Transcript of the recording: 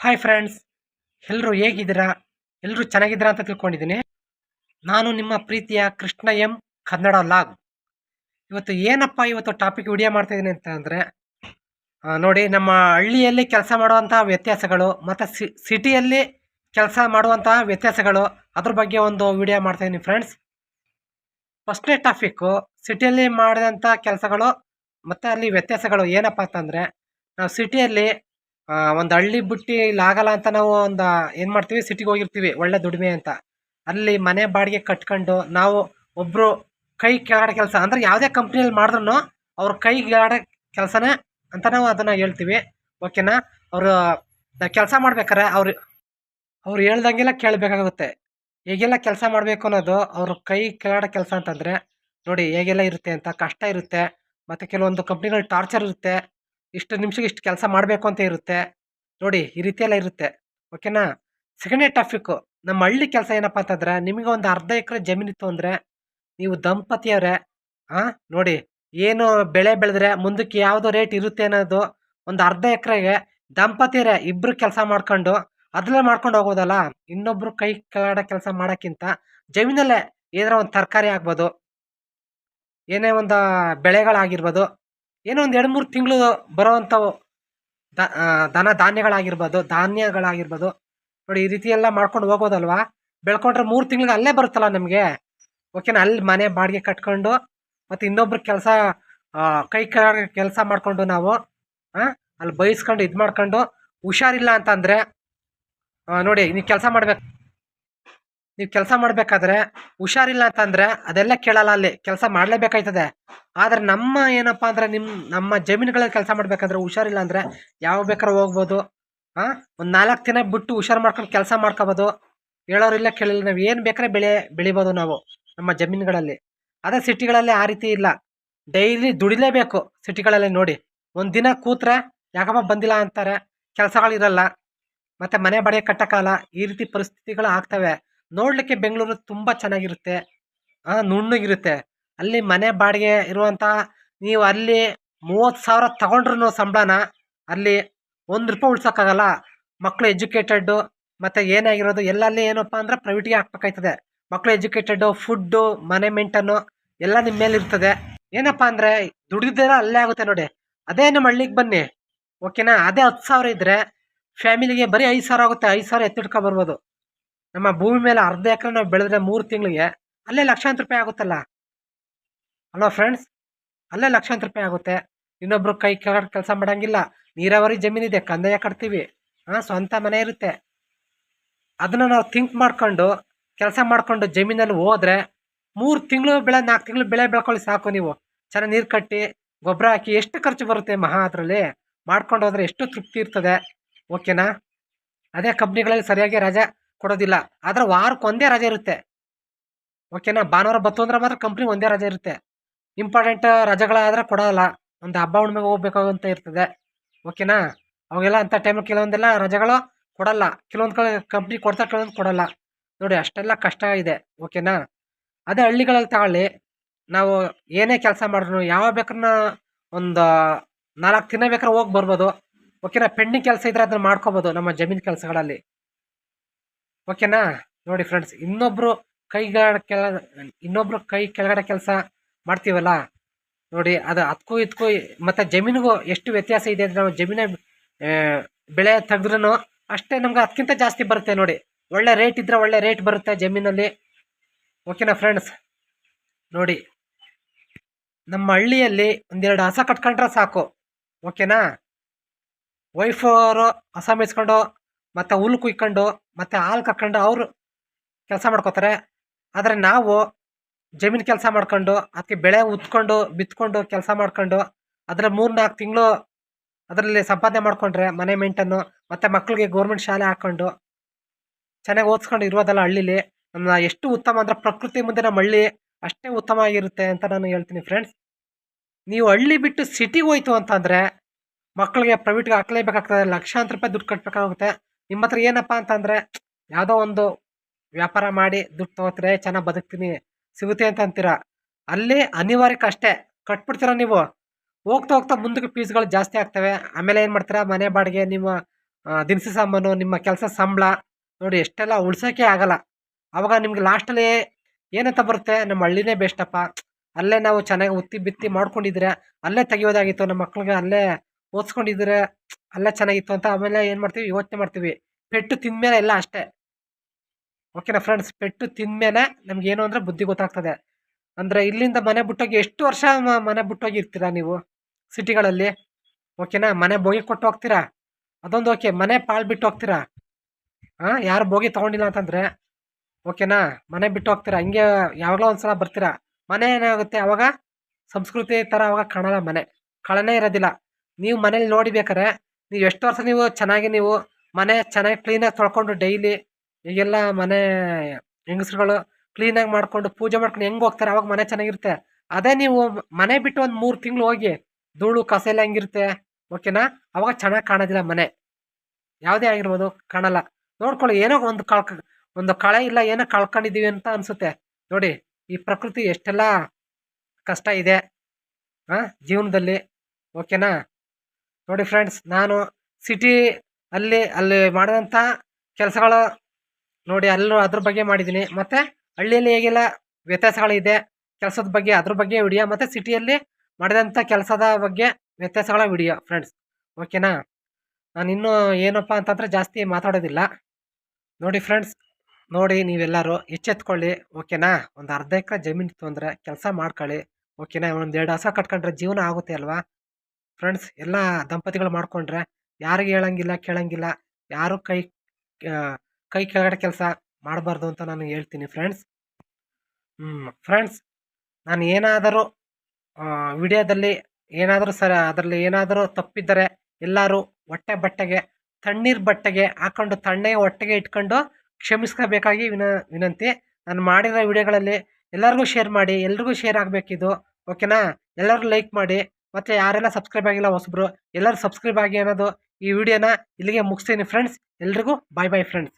Hi friends ಎಲ್ಲರೂ ಹೇಗಿದ್ದೀರಾ? ಎಲ್ಲರೂ ಚೆನ್ನಾಗಿದ್ದೀರಾ ಅಂತ ತಿಳ್ಕೊಂಡಿದ್ದೀನಿ. ನಾನು ನಿಮ್ಮ ಪ್ರೀತಿಯ ಕೃಷ್ಣ ಎಂ, ಕನ್ನಡ ಲಾಗ್. ಇವತ್ತು ಏನಪ್ಪ ಇವತ್ತು ಟಾಪಿಕ್ ವಿಡಿಯೋ ಮಾಡ್ತಾಯಿದ್ದೀನಿ ಅಂತಂದರೆ ಅಂತ ಅಂದರೆ ನೋಡಿ ನಮ್ಮ ಹಳ್ಳಿಯಲ್ಲಿ ಕೆಲಸ ಮಾಡುವಂಥ ವ್ಯತ್ಯಾಸಗಳು ಮತ್ತು ಸಿಟಿಯಲ್ಲಿ ಕೆಲಸ ಮಾಡುವಂತಹ ವ್ಯತ್ಯಾಸಗಳು ಅದ್ರ ಬಗ್ಗೆ ಒಂದು ವಿಡಿಯೋ ಮಾಡ್ತಾ ಇದ್ದೀನಿ ಫ್ರೆಂಡ್ಸ್ ಫಸ್ಟ್ನೇ ಟಾಪಿಕ್ಕು ಸಿಟಿಯಲ್ಲಿ ಮಾಡಿದಂಥ ಕೆಲಸಗಳು ಮತ್ತು ಅಲ್ಲಿ ವ್ಯತ್ಯಾಸಗಳು ಏನಪ್ಪ ಅಂತಂದರೆ ನಾವು ಸಿಟಿಯಲ್ಲಿ ಒಂದು ಹಳ್ಳಿ ಬಿಟ್ಟು ಇಲ್ಲಿ ಆಗಲ್ಲ ಅಂತ ನಾವು ಒಂದು ಏನು ಮಾಡ್ತೀವಿ? ಸಿಟಿಗೆ ಹೋಗಿರ್ತೀವಿ, ಒಳ್ಳೆ ದುಡಿಮೆ ಅಂತ. ಅಲ್ಲಿ ಮನೆ ಬಾಡಿಗೆ ಕಟ್ಕೊಂಡು ನಾವು ಒಬ್ಬರು ಕೈ ಕೆಳಗಡೆ ಕೆಲಸ, ಅಂದರೆ ಯಾವುದೇ ಕಂಪ್ನಿಯಲ್ಲಿ ಮಾಡಿದ್ರು ಅವ್ರ ಕೈ ಕೆಳಗಡೆ ಕೆಲಸನೇ ಅಂತ ನಾವು ಅದನ್ನು ಹೇಳ್ತೀವಿ. ಓಕೆನಾ ಅವರು ಕೆಲಸ ಮಾಡ್ಬೇಕಾರೆ ಅವ್ರು ಅವ್ರು ಹೇಳ್ದಂಗೆಲ್ಲ ಕೇಳಬೇಕಾಗುತ್ತೆ. ಹೇಗೆಲ್ಲ ಕೆಲಸ ಮಾಡಬೇಕು ಅನ್ನೋದು ಅವ್ರ ಕೈ ಕೆಳಗಡೆ ಕೆಲಸ ಅಂತಂದರೆ, ನೋಡಿ ಹೇಗೆಲ್ಲ ಇರುತ್ತೆ ಅಂತ, ಕಷ್ಟ ಇರುತ್ತೆ, ಮತ್ತು ಕೆಲವೊಂದು ಕಂಪ್ನಿಗಳು ಟಾರ್ಚರ್ ಇರುತ್ತೆ. ಇಷ್ಟು ನಿಮಿಷಕ್ಕೆ ಇಷ್ಟು ಕೆಲಸ ಮಾಡಬೇಕು ಅಂತ ಇರುತ್ತೆ. ನೋಡಿ, ಈ ರೀತಿಯೆಲ್ಲ ಇರುತ್ತೆ. ಓಕೆನಾ ಸೆಕೆಂಡೇ ಟಾಪಿಕ್ಕು ನಮ್ಮ ಹಳ್ಳಿ ಕೆಲಸ ಏನಪ್ಪ ಅಂತಂದ್ರೆ, ನಿಮಗೆ ಒಂದು ಅರ್ಧ ಎಕರೆ ಜಮೀನಿತ್ತು ಅಂದರೆ, ನೀವು ದಂಪತಿಯವರೇ ಹಾಂ ನೋಡಿ, ಏನು ಬೆಳೆ ಬೆಳೆದ್ರೆ ಮುಂದಕ್ಕೆ ಯಾವುದೋ ರೇಟ್ ಇರುತ್ತೆ ಅನ್ನೋದು ಒಂದು ಅರ್ಧ ಎಕರೆಗೆ ದಂಪತಿಯರೇ ಇಬ್ಬರು ಕೆಲಸ ಮಾಡ್ಕೊಂಡು, ಅದರಲ್ಲೇ ಮಾಡ್ಕೊಂಡು ಹೋಗೋದಲ್ಲ? ಇನ್ನೊಬ್ರು ಕೈ ಕೆಳಗಡೆ ಕೆಲಸ ಮಾಡೋಕ್ಕಿಂತ ಜಮೀನಲ್ಲೇ ಏನಾರ ಒಂದು ತರಕಾರಿ ಆಗ್ಬೋದು, ಏನೇ ಒಂದು ಬೆಳೆಗಳಾಗಿರ್ಬೋದು ಏನೋ ಒಂದು ಎರಡು ಮೂರು ತಿಂಗಳು ಬರೋವಂಥ ದ ದನ ಧಾನ್ಯಗಳಾಗಿರ್ಬೋದು ಧಾನ್ಯಗಳಾಗಿರ್ಬೋದು. ನೋಡಿ, ಈ ರೀತಿ ಎಲ್ಲ ಮಾಡ್ಕೊಂಡು ಹೋಗೋದಲ್ವಾ? ಬೆಳ್ಕೊಂಡ್ರೆ ಮೂರು ತಿಂಗ್ಳಿಗೆ ಅಲ್ಲೇ ಬರುತ್ತಲ್ಲ ನಮಗೆ? ಓಕೆನಾ ಅಲ್ಲಿ ಮನೆ ಬಾಡಿಗೆ ಕಟ್ಕೊಂಡು ಮತ್ತು ಇನ್ನೊಬ್ರ ಕೆಲಸ ಕೈ ಕೆಲಸ ಮಾಡಿಕೊಂಡು ನಾವು ಅಲ್ಲಿ ಬಯಸ್ಕೊಂಡು ಇದು ಮಾಡ್ಕೊಂಡು ಹುಷಾರಿಲ್ಲ ಅಂತಂದರೆ ನೋಡಿ ನೀವು ಕೆಲಸ ಮಾಡ್ಬೇಕು. ನೀವು ಕೆಲಸ ಮಾಡಬೇಕಾದ್ರೆ ಹುಷಾರಿಲ್ಲ ಅಂತಂದರೆ ಅದೆಲ್ಲ ಕೇಳಲ್ಲ ಅಲ್ಲಿ. ಕೆಲಸ ಮಾಡಲೇಬೇಕಾಯ್ತದೆ. ಆದರೆ ನಮ್ಮ ಏನಪ್ಪ ಅಂದರೆ ನಿಮ್ಮ ನಮ್ಮ ಜಮೀನುಗಳಲ್ಲಿ ಕೆಲಸ ಮಾಡಬೇಕಾದ್ರೆ ಹುಷಾರಿಲ್ಲ ಅಂದರೆ ಯಾವ ಬೇಕಾದ್ರೂ ಹೋಗ್ಬೋದು. ಹಾಂ ಒಂದು ನಾಲ್ಕು ದಿನ ಬಿಟ್ಟು ಹುಷಾರು ಮಾಡ್ಕೊಂಡು ಕೆಲಸ ಮಾಡ್ಕೋಬೋದು. ಹೇಳೋರಿಲ್ಲ ಕೇಳಿಲ್ಲ ನಾವು ಏನು ಬೇಕಾದ್ರೆ ಬೆಳೆ, ಬೆಳಿಬೋದು ನಾವು ನಮ್ಮ ಜಮೀನುಗಳಲ್ಲಿ. ಅದೇ ಸಿಟಿಗಳಲ್ಲಿ ಆ ರೀತಿ ಇಲ್ಲ. ಡೈಲಿ ದುಡಿಲೇಬೇಕು ಸಿಟಿಗಳಲ್ಲಿ ನೋಡಿ. ಒಂದು ದಿನ ಕೂತ್ರೆ ಯಾಕಪ್ಪ ಬಂದಿಲ್ಲ ಅಂತಾರೆ. ಕೆಲಸಗಳಿರಲ್ಲ ಮತ್ತು ಮನೆ ಬಾಡಿಗೆ ಕಟ್ಟಕಾಲ ಈ ರೀತಿ ಪರಿಸ್ಥಿತಿಗಳು ಆಗ್ತವೆ. ನೋಡಲಿಕ್ಕೆ ಬೆಂಗಳೂರು ತುಂಬ ಚೆನ್ನಾಗಿರುತ್ತೆ. ನುಣ್ಣಗಿರುತ್ತೆ. ಅಲ್ಲಿ ಮನೆ ಬಾಡಿಗೆ ಇರುವಂಥ ನೀವು ಅಲ್ಲಿ ಮೂವತ್ತು ಸಾವಿರ ತಗೊಂಡ್ರು ಸಂಬಳನ ಅಲ್ಲಿ ಒಂದು ರೂಪಾಯಿ ಉಳ್ಸೋಕ್ಕಾಗಲ್ಲ. ಮಕ್ಕಳು ಎಜುಕೇಟೆಡ್ಡು ಮತ್ತು ಏನಾಗಿರೋದು ಎಲ್ಲಲ್ಲಿ ಏನಪ್ಪ ಅಂದ್ರೆ ಪ್ರೈವೇಟಿಗೆ ಹಾಕ್ಬೇಕಾಯ್ತದೆ. ಮಕ್ಕಳು ಎಜುಕೇಟೆಡ್ಡು ಫುಡ್ಡು ಮನೆ ಮೇಂಟನ್ನು ಎಲ್ಲ ನಿಮ್ಮ ಮೇಲೆ ಇರ್ತದೆ. ಏನಪ್ಪ ಅಂದರೆ ದುಡಿದ್ರೆ ಅಲ್ಲೇ ಆಗುತ್ತೆ ನೋಡಿ. ಅದೇ ನಮ್ಮ ಹಳ್ಳಿಗೆ ಬನ್ನಿ. ಓಕೆನಾ? ಅದೇ ಹತ್ತು ಸಾವಿರ ಇದ್ದರೆ ಫ್ಯಾಮಿಲಿಗೆ ಬರೀ ಐದು ಸಾವಿರ ಆಗುತ್ತೆ. ಐದು ಸಾವಿರ ಎತ್ತಿಡ್ಕೊ ಬರ್ಬೋದು. ನಮ್ಮ ಭೂಮಿ ಮೇಲೆ ಅರ್ಧ ಎಕರೆ ನಾವು ಬೆಳೆದ್ರೆ ಮೂರು ತಿಂಗಳಿಗೆ ಅಲ್ಲೇ ಲಕ್ಷಾಂತರ ರೂಪಾಯಿ ಆಗುತ್ತಲ್ಲ? ಅಲ್ವಾ ಫ್ರೆಂಡ್ಸ್ ಅಲ್ಲೇ ಲಕ್ಷಾಂತರ ರೂಪಾಯಿ ಆಗುತ್ತೆ. ಇನ್ನೊಬ್ರು ಕೈ ಕೆಳಗಡೆ ಕೆಲಸ ಮಾಡೋಂಗಿಲ್ಲ. ನೀರಾವರಿ ಜಮೀನಿದೆ, ಕಂದಾಯ ಕಟ್ತೀವಿ. ಹಾಂ, ಸ್ವಂತ ಮನೆ ಇರುತ್ತೆ. ಅದನ್ನು ನಾವು ಥಿಂಕ್ ಮಾಡ್ಕೊಂಡು, ಕೆಲಸ ಮಾಡಿಕೊಂಡು ಜಮೀನಲ್ಲಿ ಹೋದರೆ ಮೂರು ತಿಂಗಳು ಬೆಳೆ, ನಾಲ್ಕು ತಿಂಗಳು ಬೆಳೆ ಬೆಳ್ಕೊಳ್ಳಿ ಸಾಕು ನೀವು. ಚೆನ್ನಾಗಿ ನೀರು ಕಟ್ಟಿ, ಗೊಬ್ಬರ ಹಾಕಿ ಎಷ್ಟು ಖರ್ಚು ಬರುತ್ತೆ ಮಹಾ ಅದರಲ್ಲಿ? ಮಾಡ್ಕೊಂಡು ಹೋದ್ರೆ ಎಷ್ಟು ತೃಪ್ತಿ ಇರ್ತದೆ? ಓಕೆನಾ ಅದೇ ಕಂಪ್ನಿಗಳಲ್ಲಿ ಸರಿಯಾಗಿ ರಜೆ. ಕೊಡೋದಿಲ್ಲ. ಆದರೆ ವಾರಕ್ಕೆ ಒಂದೇ ರಜೆ ಇರುತ್ತೆ. ಓಕೆನಾ ಭಾನುವಾರ ಬತ್ತು ಅಂದ್ರೆ ಮಾತ್ರ ಕಂಪ್ನಿ ಒಂದೇ ರಜೆ ಇರುತ್ತೆ. ಇಂಪಾರ್ಟೆಂಟ್ ರಜೆಗಳಾದರೆ ಕೊಡೋಲ್ಲ. ಒಂದು ಹಬ್ಬ ಹುಣ್ಣಿಮೆಗೆ ಹೋಗ್ಬೇಕಾಗುವಂತ ಇರ್ತದೆ. ಓಕೆನಾ ಅವಾಗೆಲ್ಲ ಅಂಥ ಟೈಮ್ ಕೆಲವೊಂದೆಲ್ಲ ರಜೆಗಳು ಕೊಡಲ್ಲ. ಕೆಲವೊಂದು ಕಡೆ ಕಂಪ್ನಿ ಕೊಡ್ತಾ ಕೆಲವೊಂದು ಕೊಡಲ್ಲ. ನೋಡಿ, ಅಷ್ಟೆಲ್ಲ ಕಷ್ಟ ಇದೆ. ಓಕೆನಾ ಅದೇ ಹಳ್ಳಿಗಳಲ್ಲಿ ತಗೊಳ್ಳಿ. ನಾವು ಏನೇ ಕೆಲಸ ಮಾಡಿದ್ರು, ಯಾವ ಬೇಕಾದ್ರೂ ಒಂದು ನಾಲ್ಕು ದಿನ ಬೇಕಾದ್ರೆ ಹೋಗಿ ಬರ್ಬೋದು. ಓಕೆನಾ ಪೆಂಡಿಂಗ್ ಕೆಲಸ ಇದ್ರೆ ಅದನ್ನು ಮಾಡ್ಕೋಬೋದು ನಮ್ಮ ಜಮೀನು ಕೆಲಸಗಳಲ್ಲಿ. ಓಕೆನಾ ನೋಡಿ ಫ್ರೆಂಡ್ಸ್ ಇನ್ನೊಬ್ಬರು ಕೈಗಳ ಕೆಳ ಇನ್ನೊಬ್ರು ಕೈ ಕೆಳಗಡೆ ಕೆಲಸ ಮಾಡ್ತೀವಲ್ಲ? ನೋಡಿ, ಅದು ಅದಕ್ಕೂ ಇದಕ್ಕೂ ಮತ್ತು ಜಮೀನಿಗೂ ಎಷ್ಟು ವ್ಯತ್ಯಾಸ ಇದೆ ಅಂದರೆ ನಾವು ಜಮೀನ ಬೆಳೆ ತೆಗೆದ್ರೂ ಅಷ್ಟೇ ನಮ್ಗೆ ಅದಕ್ಕಿಂತ ಜಾಸ್ತಿ ಬರುತ್ತೆ ನೋಡಿ. ಒಳ್ಳೆ ರೇಟ್ ಇದ್ದರೆ ಒಳ್ಳೆ ರೇಟ್ ಬರುತ್ತೆ ಜಮೀನಲ್ಲಿ. ಓಕೆನಾ ಫ್ರೆಂಡ್ಸ್ ನೋಡಿ, ನಮ್ಮ ಹಳ್ಳಿಯಲ್ಲಿ ಒಂದೆರಡು ಹಸ ಕಟ್ಕೊಂಡ್ರೆ ಸಾಕು. ಓಕೆನಾ ವೈಫ್ ಅವರು ಹಸ ಮೇಯಿಸ್ಕೊಂಡು ಮತ್ತು ಹುಲ್ಲು ಕುಯ್ಕೊಂಡು, ಮತ್ತು ಹಾಲು ಕರ್ಕೊಂಡು ಅವರು ಕೆಲಸ ಮಾಡ್ಕೋತಾರೆ. ಆದರೆ ನಾವು ಜಮೀನು ಕೆಲಸ ಮಾಡ್ಕೊಂಡು ಅದಕ್ಕೆ ಬೆಳೆ ಉತ್ಕೊಂಡು, ಬಿತ್ಕೊಂಡು ಕೆಲಸ ಮಾಡ್ಕೊಂಡು ಅದರ ಮೂರು ನಾಲ್ಕು ತಿಂಗಳು ಅದರಲ್ಲಿ ಸಂಪಾದನೆ ಮಾಡಿಕೊಂಡ್ರೆ ಮನೆ ಮೇಂಟನ್ನು, ಮತ್ತು ಮಕ್ಕಳಿಗೆ ಗೌರ್ಮೆಂಟ್ ಶಾಲೆ ಹಾಕ್ಕೊಂಡು ಚೆನ್ನಾಗಿ ಓದಿಸ್ಕೊಂಡು ಇರೋದಲ್ಲ ಹಳ್ಳಿಲಿ, ನಮ್ಮ ಎಷ್ಟು ಉತ್ತಮ ಅಂದರೆ ಪ್ರಕೃತಿ ಮುಂದೆ ನಮ್ಮ ಹಳ್ಳಿ ಅಷ್ಟೇ ಉತ್ತಮ ಆಗಿರುತ್ತೆ ಅಂತ ನಾನು ಹೇಳ್ತೀನಿ ಫ್ರೆಂಡ್ಸ್ ನೀವು ಹಳ್ಳಿ ಬಿಟ್ಟು ಸಿಟಿಗೆ ಹೋಯ್ತು ಅಂತಂದರೆ ಮಕ್ಕಳಿಗೆ ಪ್ರೈವೇಟ್ಗೆ ಹಾಕ್ಲೇಬೇಕಾಗ್ತದೆ, ಲಕ್ಷಾಂತರ ರೂಪಾಯಿ ದುಡ್ಡು ಕಟ್ಟಬೇಕಾಗುತ್ತೆ ನಿಮ್ಮ ಹತ್ರ ಏನಪ್ಪ ಅಂತಂದರೆ, ಯಾವುದೋ ಒಂದು ವ್ಯಾಪಾರ ಮಾಡಿ ದುಡ್ಡು ತೊಗೋತೀರಿ ಚೆನ್ನಾಗಿ ಬದುಕ್ತೀನಿ, ಸಿಗುತ್ತೆ ಅಂತ ಅಂತೀರ? ಅಲ್ಲಿ ಅನಿವಾರ್ಯಕ್ಕೆ ಅಷ್ಟೇ, ಕಟ್ಬಿಡ್ತೀರ ನೀವು? ಹೋಗ್ತಾ ಹೋಗ್ತಾ ಮುಂದಕ್ಕೆ ಫೀಸ್ಗಳು ಜಾಸ್ತಿ ಆಗ್ತವೆ. ಆಮೇಲೆ ಏನು ಮಾಡ್ತೀರಾ? ಮನೆ ಬಾಡಿಗೆ, ನಿಮ್ಮ ದಿನಸಿ ಸಾಮಾನು, ನಿಮ್ಮ ಕೆಲಸ ಸಂಬಳ, ನೋಡಿ ಎಷ್ಟೆಲ್ಲ ಉಳ್ಸೋಕ್ಕೆ ಆಗಲ್ಲ. ಆವಾಗ ನಿಮ್ಗೆ ಲಾಸ್ಟಲ್ಲಿ ಏನಂತ ಬರುತ್ತೆ? ನಮ್ಮ ಹಳ್ಳಿನೇ ಬೆಸ್ಟಪ್ಪ ಅಲ್ಲೇ ನಾವು ಚೆನ್ನಾಗಿ ಉತ್ತಿ ಬಿತ್ತಿ ಮಾಡ್ಕೊಂಡಿದ್ರೆ, ಅಲ್ಲೇ ತೆಗಿಯೋದಾಗಿತ್ತು, ನಮ್ಮ ಮಕ್ಳಿಗೆ ಅಲ್ಲೇ ಓದಿಸ್ಕೊಂಡಿದ್ರೆ ಅಲ್ಲೇ ಚೆನ್ನಾಗಿತ್ತು ಅಂತ ಆಮೇಲೆ ಏನು ಮಾಡ್ತೀವಿ? ಯೋಚನೆ ಮಾಡ್ತೀವಿ. ಪೆಟ್ಟು ತಿಂದಮೇಲೆ ಎಲ್ಲ ಅಷ್ಟೇ. ಓಕೆನಾ ಫ್ರೆಂಡ್ಸ್ ಪೆಟ್ಟು ತಿಂದಮೇಲೆ ನಮ್ಗೆ ಏನು ಅಂದರೆ ಬುದ್ಧಿ ಗೊತ್ತಾಗ್ತದೆ. ಅಂದರೆ ಇಲ್ಲಿಂದ ಮನೆ ಬಿಟ್ಟೋಗಿ ಎಷ್ಟು ವರ್ಷ ಮನೆ ಬಿಟ್ಟೋಗಿ ಇರ್ತೀರಾ ನೀವು? ಸಿಟಿಗಳಲ್ಲಿ? ಓಕೆನಾ ಮನೆ ಬೋಗಿ ಕೊಟ್ಟು ಹೋಗ್ತೀರಾ? ಅದೊಂದು ಓಕೆ ಮನೆ ಪಾಳು ಬಿಟ್ಟು ಹೋಗ್ತೀರಾ? ಹಾಂ ಯಾರು ಬೋಗಿ ತೊಗೊಂಡಿಲ್ಲ ಅಂತಂದರೆ? ಓಕೆನಾ ಮನೆ ಬಿಟ್ಟು ಹೋಗ್ತೀರಾ? ಹಿಂಗೆ ಯಾವಾಗಲೋ ಒಂದು ಸಲ ಬರ್ತೀರಾ? ಮನೆ ಏನಾಗುತ್ತೆ? ಅವಾಗ ಸಂಸ್ಕೃತಿ ಥರ ಅವಾಗ ಕಾಣಲ್ಲ ಮನೆ. ಕಳನೇ ಇರೋದಿಲ್ಲ. ನೀವು ಮನೇಲಿ ನೋಡಿ ಬೇಕಾರೆ ನೀವು ಎಷ್ಟು ವರ್ಷ ನೀವು ಚೆನ್ನಾಗಿ ನೀವು ಮನೆ ಚೆನ್ನಾಗಿ ಕ್ಲೀನಾಗಿ ತೊಳ್ಕೊಂಡು ಡೈಲಿ ಈಗೆಲ್ಲ ಮನೆ ಹೆಂಗಸ್ರುಗಳು ಕ್ಲೀನಾಗಿ ಮಾಡ್ಕೊಂಡು ಪೂಜೆ ಮಾಡ್ಕೊಂಡು ಹೆಂಗೆ ಹೋಗ್ತಾರೆ, ಅವಾಗ ಮನೆ ಚೆನ್ನಾಗಿರುತ್ತೆ. ಅದೇ ನೀವು ಮನೆ ಬಿಟ್ಟು ಒಂದು ಮೂರು ತಿಂಗಳು ಹೋಗಿ ಧೂಳು ಕಸ ಎಲ್ಲ ಹೆಂಗಿರುತ್ತೆ ಓಕೆನಾ ಅವಾಗ ಚೆನ್ನಾಗಿ ಕಾಣೋದಿಲ್ಲ ಮನೆ. ಯಾವುದೇ ಆಗಿರ್ಬೋದು, ಕಾಣಲ್ಲ. ನೋಡ್ಕೊಳ್ಳಿ, ಏನೋ ಒಂದು ಕಳ್ಕ ಒಂದು ಕಳೆ ಇಲ್ಲ, ಏನೋ ಕಳ್ಕೊಂಡಿದ್ದೀವಿ ಅಂತ ಅನಿಸುತ್ತೆ. ನೋಡಿ, ಈ ಪ್ರಕೃತಿ ಎಷ್ಟೆಲ್ಲ ಕಷ್ಟ ಇದೆ ಹಾಂ ಜೀವನದಲ್ಲಿ ಓಕೆನಾ ನೋಡಿ ಫ್ರೆಂಡ್ಸ್ ನಾನು ಸಿಟಿ ಅಲ್ಲಿ ಅಲ್ಲಿ ಮಾಡಿದಂಥ ಕೆಲಸಗಳು ನೋಡಿ ಅಲ್ಲೂ ಅದ್ರ ಬಗ್ಗೆ ಮಾಡಿದ್ದೀನಿ. ಮತ್ತು ಹಳ್ಳಿಯಲ್ಲಿ ಹೇಗೆಲ್ಲ ವ್ಯತ್ಯಾಸಗಳಿದೆ, ಕೆಲಸದ ಬಗ್ಗೆ ಅದ್ರ ಬಗ್ಗೆ ವಿಡಿಯೋ ಮತ್ತು ಸಿಟಿಯಲ್ಲಿ ಮಾಡಿದಂಥ ಕೆಲಸದ ಬಗ್ಗೆ ವ್ಯತ್ಯಾಸಗಳ ವಿಡಿಯೋ ಫ್ರೆಂಡ್ಸ್ ಓಕೆನಾ ನಾನು ಇನ್ನೂ ಏನಪ್ಪ ಅಂತಂದರೆ ಜಾಸ್ತಿ ಮಾತಾಡೋದಿಲ್ಲ. ನೋಡಿ ಫ್ರೆಂಡ್ಸ್ ನೋಡಿ ನೀವೆಲ್ಲರೂ ಎಚ್ಚೆತ್ಕೊಳ್ಳಿ. ಓಕೆನಾ ಒಂದು ಅರ್ಧ ಎಕರೆ ಜಮೀನು ತೊಂದರೆ, ಕೆಲಸ ಮಾಡ್ಕೊಳ್ಳಿ. ಓಕೆನಾ ಒಂದು ಎರಡು ಹಸ ಕಟ್ಕೊಂಡ್ರೆ ಜೀವನ ಆಗುತ್ತೆ ಅಲ್ವಾ? ಫ್ರೆಂಡ್ಸ್ ಎಲ್ಲ ದಂಪತಿಗಳು ಮಾಡ್ಕೊಂಡ್ರೆ ಯಾರಿಗೆ ಹೇಳಂಗಿಲ್ಲ, ಕೇಳಂಗಿಲ್ಲ, ಯಾರು ಕೈ ಕೈ ಕೆಳಗಡೆ ಕೆಲಸ ಮಾಡಬಾರ್ದು ಅಂತ ನಾನು ಹೇಳ್ತೀನಿ ಫ್ರೆಂಡ್ಸ್ ಹ್ಞೂ ಫ್ರೆಂಡ್ಸ್ ನಾನು ಏನಾದರೂ ವಿಡಿಯೋದಲ್ಲಿ ಏನಾದರೂ ಸರ, ಅದರಲ್ಲಿ ಏನಾದರೂ ತಪ್ಪಿದ್ದರೆ ಎಲ್ಲರೂ ಹೊಟ್ಟೆ ಬಟ್ಟೆಗೆ, ತಣ್ಣೀರು ಬಟ್ಟೆಗೆ ಹಾಕೊಂಡು ತಣ್ಣೆ ಹೊಟ್ಟೆಗೆ ಇಟ್ಕೊಂಡು ಕ್ಷಮಿಸ್ಕೋಬೇಕಾಗಿ ವಿನ, ವಿನಂತಿ. ನಾನು ಮಾಡಿರೋ ವಿಡಿಯೋಗಳಲ್ಲಿ ಎಲ್ಲರಿಗೂ ಶೇರ್ ಮಾಡಿ, ಎಲ್ರಿಗೂ ಶೇರ್ ಆಗಬೇಕಿದು. ಓಕೆನಾ ಎಲ್ಲರೂ ಲೈಕ್ ಮಾಡಿ. ಮತ್ತು ಯಾರೆಲ್ಲ ಸಬ್ಸ್ಕ್ರೈಬ್ ಆಗಿಲ್ಲ ಹೊಸಬ್ರು, ಎಲ್ಲರೂ ಸಬ್ಸ್ಕ್ರೈಬ್ ಆಗಿ ಅನ್ನೋದು ಈ ವಿಡಿಯೋನ ಇಲ್ಲಿಗೆ ಮುಗಿಸ್ತೀನಿ ಫ್ರೆಂಡ್ಸ್ ಎಲ್ರಿಗೂ ಬಾಯ್ ಬಾಯ್ ಫ್ರೆಂಡ್ಸ್